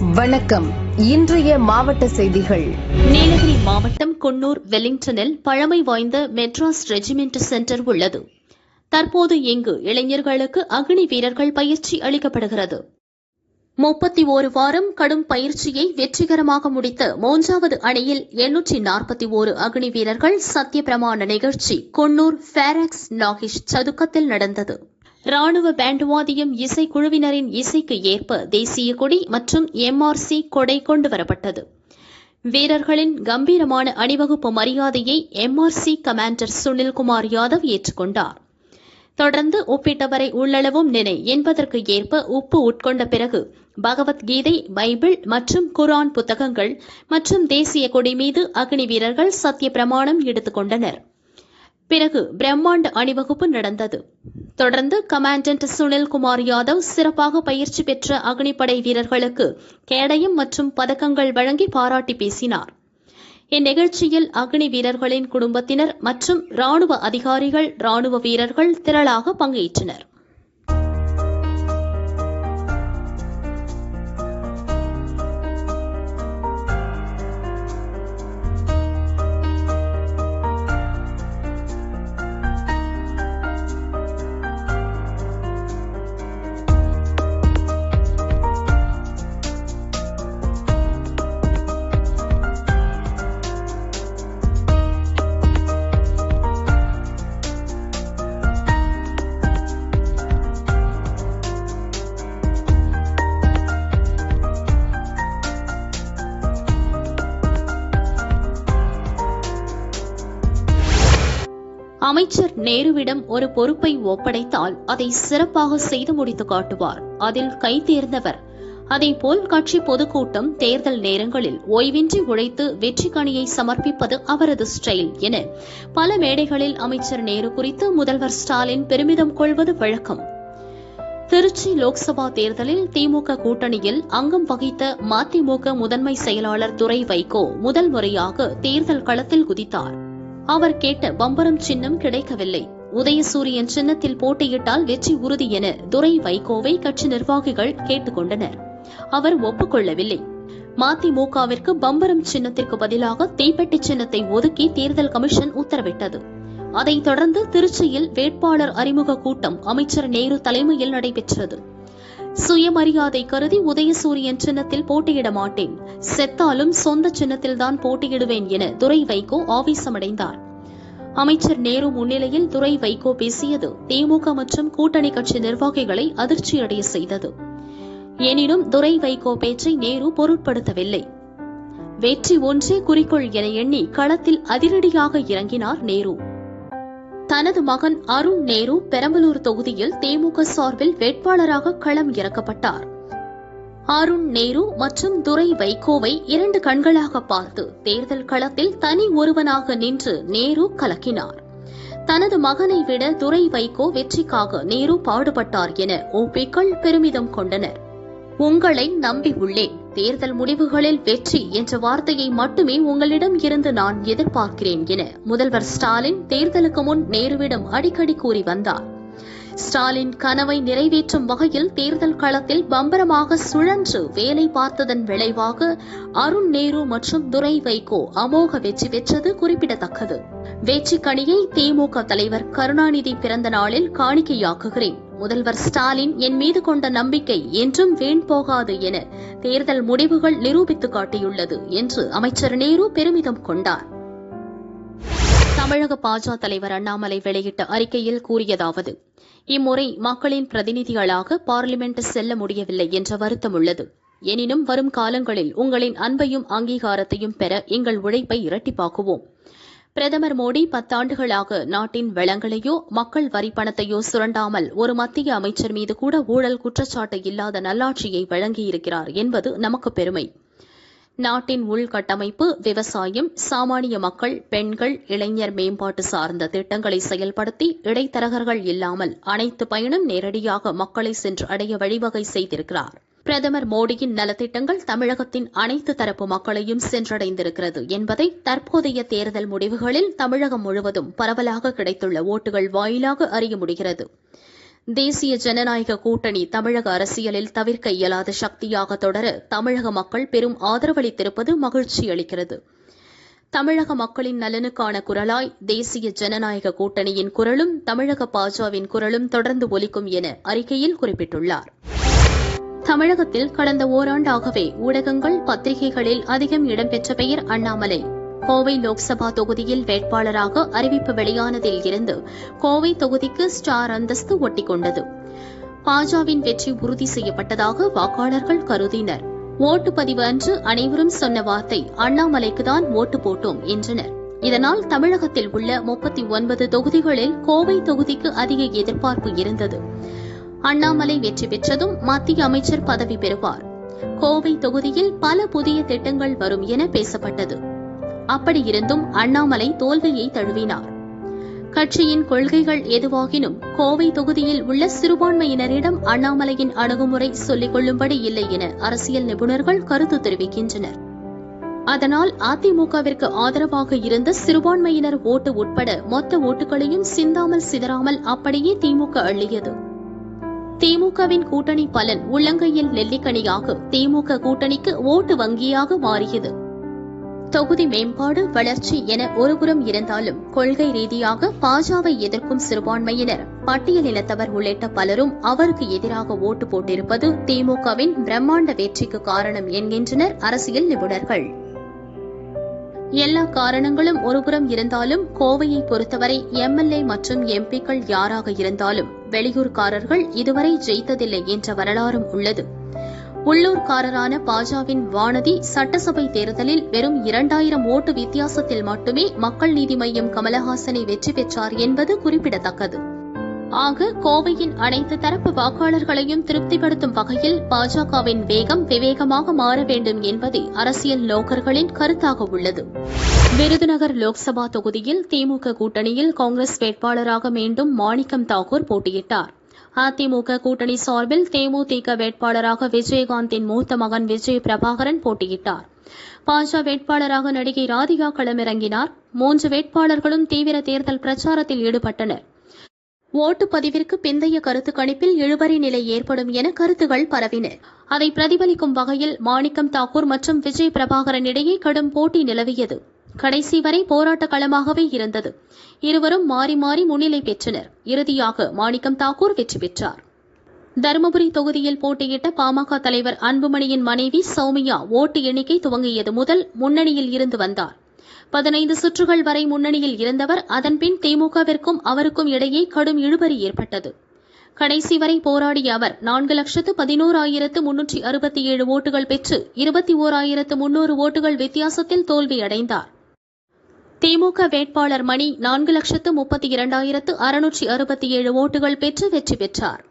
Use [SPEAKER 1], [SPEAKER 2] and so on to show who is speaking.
[SPEAKER 1] வணக்கம். இன்றைய மாவட்ட செய்திகள்.
[SPEAKER 2] நீலகிரி மாவட்டம் குன்னூர் வெலிங்டனில் பழமை வாய்ந்த மெட்ராஸ் ரெஜிமெண்ட் சென்டர் உள்ளது. தற்போது இங்கு இளைஞர்களுக்கு அக்னி வீரர்கள் பயிற்சி அளிக்கப்படுகிறது. முப்பத்தி ஒரு வாரம் கடும் பயிற்சியை வெற்றிகரமாக முடித்த மூன்றாவது அணியில் எண்ணூற்றி நாற்பத்தி ஓரு அக்னி வீரர்கள் சத்திய பிரமாண நிகழ்ச்சி குன்னூர் ஃபேராக்ஸ் நாகிஷ் சதுக்கத்தில் நடந்தது. ராணுவ பேண்ட் வாதியம் இசைக்குழுவினரின் இசைக்கு ஏற்ப தேசிய கொடி மற்றும் எம்ஆர்சி கொடை கொண்டு வரப்பட்டது. வீரர்களின் கம்பீரமான அணிவகுப்பு மரியாதையை எம்ஆர்சி கமாண்டர் சுனில்குமார் யாதவ் ஏற்றுக்கொண்டார். தொடர்ந்து ஒப்பிட்டவரை உள்ளளவும் நினை என்பதற்கு ஏற்ப உப்பு உட்கொண்ட பிறகு பகவத்கீதை பைபிள் மற்றும் குரான் புத்தகங்கள் மற்றும் தேசிய கொடி மீது அக்னி வீரர்கள் சத்திய பிரமாணம் எடுத்துக்கொண்டனர். பிறகு பிரம்மாண்ட அணிவகுப்பு நடந்தது. தொடர்ந்து கமாண்டன்ட் சுனில்குமார் யாதவ் சிறப்பாக பயிற்சி பெற்ற அக்னிப்படை வீரர்களுக்கு கேடயம் மற்றும் பதக்கங்கள் வழங்கி பாராட்டி பேசினார். இந்நிகழ்ச்சியில் அக்னி வீரர்களின் குடும்பத்தினர் மற்றும் ராணுவ அதிகாரிகள் ராணுவ வீரர்கள் திரளாக பங்கேற்றனர். அமைச்சர் நேருவிடம் ஒரு பொறுப்பை ஒப்படைத்தால் அதை சிறப்பாக செய்து முடித்து காட்டுவார். அதில் கை தேர்ந்தவர். அதேபோல் கட்சி பொதுக்கூட்டம் தேர்தல் நேரங்களில் ஓய்வின்றி உழைத்து வெற்றி கணியை சமர்ப்பிப்பது அவரது ஸ்டைல் என பல மேடைகளில் அமைச்சர் நேரு குறித்து முதல்வர் ஸ்டாலின் பெருமிதம் கொள்வது வழக்கம். திருச்சி லோக்சபா தேர்தலில் திமுக கூட்டணியில் அங்கம் வகித்த மதிமுக முதன்மை செயலாளர் துரை வைகோ முதல் முறையாக தேர்தல் களத்தில் குதித்தார். அவர் கேட்ட பம்பரம் சின்னம் கிடைக்கவில்லை. உதயசூரியன் சின்னத்தில் போட்டியிட்டால் வெற்றி உறுதி என துரை வைகோவை கட்சி நிர்வாகிகள் கேட்டுக்கொண்டனர். அவர் ஒப்புக்கொள்ளவில்லை. மதிமுகவிற்கு பம்பரம் சின்னத்திற்கு பதிலாக தீப்பெட்டி சின்னத்தை ஒதுக்கி தேர்தல் கமிஷன் உத்தரவிட்டது. அதைத் தொடர்ந்து திருச்சியில் வேட்பாளர் அறிமுக கூட்டம் அமைச்சர் நேரு தலைமையில் நடைபெற்றது. சுயமரியாதை கருதி உதயசூரியன் சின்னத்தில் போட்டியிட மாட்டேன். செத்தாலும் சொந்த சின்னத்தில்தான் போட்டியிடுவேன் என துரை வைகோ ஆவேசமடைந்தார். அமைச்சர் நேரு முன்னிலையில் துரை வைகோ பேசியது திமுக மற்றும் கூட்டணி கட்சி நிர்வாகிகளை அதிர்ச்சியடைய செய்தது. எனினும் துரை வைகோ பேச்சை நேரு பொருட்படுத்தவில்லை. வெற்றி ஒன்றே குறிக்கோள் என எண்ணி களத்தில் அதிரடியாக இறங்கினார் நேரு. தனது மகன் அருண் நேரு பெரம்பலூர் தொகுதியில் திமுக சார்பில் வேட்பாளராக களம் இறக்கப்பட்டார். அருண் நேரு மற்றும் துரை வைகோவை இரண்டு கண்களாக பார்த்து தேர்தல் களத்தில் தனி ஒருவனாக நின்று நேரு கலக்கினார். தனது மகனை விட துரை வைகோ வெற்றிக்காக நேரு பாடுபட்டார் என ஓபிக்கள் பெருமிதம் கொண்டனர். உங்களை நம்பியுள்ளேன் தேர்தல் முடிவுகளில் வெற்றி என்ற வார்த்தையை மட்டுமே உங்களிடம் இருந்து நான் எதிர்பார்க்கிறேன் என முதல்வர் ஸ்டாலின் தேர்தலுக்கு முன் நேருவிடம் அடிக்கடி கூறி வந்தார். ஸ்டாலின் கனவை நிறைவேற்றும் வகையில் தேர்தல் களத்தில் பம்பரமாக சுழன்று வேலை பார்த்ததன் விளைவாக அருண் நேரு மற்றும் துரை வைகோ அமோக வெற்றி பெற்றது குறிப்பிடத்தக்கது. வெற்றி திமுக தலைவர் கருணாநிதி பிறந்த நாளில் காணிக்கையாக்குகிறேன். முதல்வர் ஸ்டாலின் என் மீது கொண்ட நம்பிக்கை என்றும் வீண் போகாது என தேர்தல் முடிவுகள் நிரூபித்து காட்டியுள்ளது என்று அமைச்சர் நேரு பெருமிதம் கொண்டார். தமிழக பாஜக தலைவர் அண்ணாமலை வெளியிட்ட அறிக்கையில் கூறியதாவது இம்முறை மக்களின் பிரதிநிதிகளாக பார்லிமெண்ட் செல்ல முடியவில்லை என்ற வருத்தம் உள்ளது. எனினும் வரும் காலங்களில் உங்களின் அன்பையும் அங்கீகாரத்தையும் பெற எங்கள் உழைப்பை இரட்டிப்பாக்குவோம். பிரதமர் மோடி பத்தாண்டுகளாக நாட்டின் வளங்களையோ மக்கள் வரி பணத்தையோ சுரண்டாமல் ஒரு மத்திய அமைச்சர் மீது கூட ஊழல் குற்றச்சாட்டு இல்லாத நல்லாட்சியை வழங்கியிருக்கிறார் என்பது நமக்கு பெருமை. நாட்டின் உள்கட்டமைப்பு விவசாயம் சாமானிய மக்கள் பெண்கள் இளைஞர் மேம்பாட்டு சார்ந்த திட்டங்களை செயல்படுத்தி இடைத்தரகர்கள் இல்லாமல் அனைத்து பயனும் நேரடியாக மக்களை சென்று அடைய வழிவகை செய்திருக்கிறார். பிரதமர் மோடியின் நலத்திட்டங்கள் தமிழகத்தின் அனைத்து தரப்பு மக்களையும் சென்றடைந்திருக்கிறது என்பதை தற்போதைய தேர்தல் முடிவுகளில் தமிழகம் முழுவதும் பரவலாக கிடைத்துள்ள ஓட்டுகள் வாயிலாக அறிய முடிகிறது. தேசிய ஜனநாயக கூட்டணி தமிழக அரசியலில் தவிர்க்க இயலாத சக்தியாக தொடர தமிழக மக்கள் பெரும் ஆதரவளித்திருப்பது மகிழ்ச்சி அளிக்கிறது. தமிழக மக்களின் நலனுக்கான குரலாய் தேசிய ஜனநாயக கூட்டணியின் குரலும் தமிழக பாஜவின் குரலும் தொடர்ந்து ஒலிக்கும் என அறிக்கையில் குறிப்பிட்டுள்ளாா் தமிழகத்தில் கடந்த ஓராண்டாகவே ஊடகங்கள் பத்திரிகைகளில் அதிகம் இடம்பெற்ற பெயர் அண்ணாமலை. கோவை லோக்சபா தொகுதியில் வேட்பாளராக அறிவிப்பு வெளியானதில் இருந்து கோவை தொகுதிக்கு ஸ்டார் அந்தஸ்து ஒட்டிக்கொண்டது. பாஜவின் வெற்றி உறுதி செய்யப்பட்டதாக வாக்காளர்கள் கருதினர். ஓட்டுப்பதிவு அன்று அனைவரும் சொன்ன வார்த்தை அண்ணாமலைக்குதான் ஓட்டு போட்டோம் என்றனர். இதனால் தமிழகத்தில் உள்ள முப்பத்தி ஒன்பது தொகுதிகளில் கோவை தொகுதிக்கு அதிக எதிர்பார்ப்பு இருந்தது. அண்ணாமலை வெற்றி பெற்றதும் மத்திய அமைச்சர் பதவி பெறுவார். கோவை தொகுதியில் பல புதிய திட்டங்கள் வரும் என பேசப்பட்டது. அப்படியிருந்தும் அண்ணாமலை தோல்வியை தழுவினார். கட்சியின் கொள்கைகள் எதுவாகினும் கோவை தொகுதியில் உள்ள சிறுபான்மையினரிடம் அண்ணாமலையின் அணுகுமுறை சொல்லிக் கொள்ளும்படி இல்லை என அரசியல் நிபுணர்கள் கருத்து தெரிவிக்கின்றனர். அதனால் அதிமுகவிற்கு ஆதரவாக இருந்த சிறுபான்மையினர் ஓட்டு உட்பட மொத்த ஓட்டுகளையும் சிந்தாமல் சிதறாமல் அப்படியே திமுக அள்ளியது. திமுகவின் கூட்டணி பலன் உள்ளங்கையில் நெல்லிக்கனியாக திமுக கூட்டணிக்கு ஓட்டு வங்கியாக மாறியது. தொகுதி மேம்பாடு வளர்ச்சி என ஒருபுறம் இருந்தாலும் கொள்கை ரீதியாக பாஜவை எதிர்க்கும் சிறுபான்மையினர் பட்டியலினத்தவர் உள்ளிட்ட பலரும் அவருக்கு எதிராக ஓட்டு போட்டிருப்பது திமுகவின் பிரம்மாண்ட வெற்றிக்கு காரணம் என்கின்றனர் அரசியல் நிபுணர்கள். எல்லா காரணங்களும் ஒருபுறம் இருந்தாலும் கோவையை பொறுத்தவரை எம்எல்ஏ மற்றும் எம்பிக்கள் யாராக இருந்தாலும் வெளியூர்காரர்கள் இதுவரை ஜெயித்ததில்லை என்ற வரலாறும் உள்ளது. உள்ளூர்காரரான பாஜவின் வானதி சட்டசபை தேர்தலில் வெறும் இரண்டாயிரம் ஓட்டு வித்தியாசத்தில் மட்டுமே மக்கள் நீதி மய்யம் கமலஹாசனை வெற்றி பெற்றார் என்பது குறிப்பிடத்தக்கது. ஆக கோவையின் அனைத்து தரப்பு வாக்காளர்களையும் திருப்திப்படுத்தும் வகையில் பாஜகவின் வேகம் விவேகமாக மாற வேண்டும் என்பதே அரசியல் நோக்கர்களின் கருத்தாக உள்ளது. விருதுநகர் லோக்சபா தொகுதியில் திமுக கூட்டணியில் காங்கிரஸ் வேட்பாளராக மீண்டும் மாணிக்கம் தாக்கூர் போட்டியிட்டார். அதிமுக கூட்டணி சார்பில் தேமுதிக வேட்பாளராக விஜயகாந்தின் மூத்த மகன் விஜய் பிரபாகரன் போட்டியிட்டார். பாஜ வேட்பாளராக நடிகை ராதிகா களமிறங்கினார். மூன்று வேட்பாளர்களும் தீவிர தேர்தல் பிரச்சாரத்தில் ஈடுபட்டனர். ஓட்டுப்பதிவிற்கு பிந்தைய கருத்து கணிப்பில் இழுபறி நிலை ஏற்படும் என கருத்துகள் பரவின. அதை பிரதிபலிக்கும் வகையில் மாணிக்கம் தாக்கூர் மற்றும் விஜய் பிரபாகரன் இடையே கடும் போட்டி நிலவியது. கடைசி வரை போராட்ட களமாகவே இருந்தது. இருவரும் மாறி மாறி முன்னிலை பெற்றனர். இறுதியாக மாணிக்கம் தாக்கூர் வெற்றி பெற்றார். தருமபுரி தொகுதியில் போட்டியிட்ட பாமக தலைவர் அன்புமணியின் மனைவி சௌமியா ஓட்டு எண்ணிக்கை துவங்கியது முதல் முன்னணியில் இருந்து வந்தார். பதினைந்து சுற்றுகள் வரை முன்னணியில் இருந்தவர் அதன்பின் திமுகவிற்கும் அவருக்கும் இடையே கடும் இழுபறி ஏற்பட்டது. கடைசி வரை போராடிய அவர் நான்கு லட்சத்து பதினோராயிரத்து முன்னூற்றி அறுபத்தி ஏழு ஓட்டுகள் பெற்று இருபத்தி ஓராயிரத்து முன்னூறு ஓட்டுகள் வித்தியாசத்தில் தோல்வியடைந்தார். திமுக வேட்பாளர் மணி நான்கு லட்சத்து முப்பத்தி இரண்டாயிரத்து அறுநூற்றி அறுபத்தி ஏழு ஓட்டுகள் பெற்று வெற்றி பெற்றார்.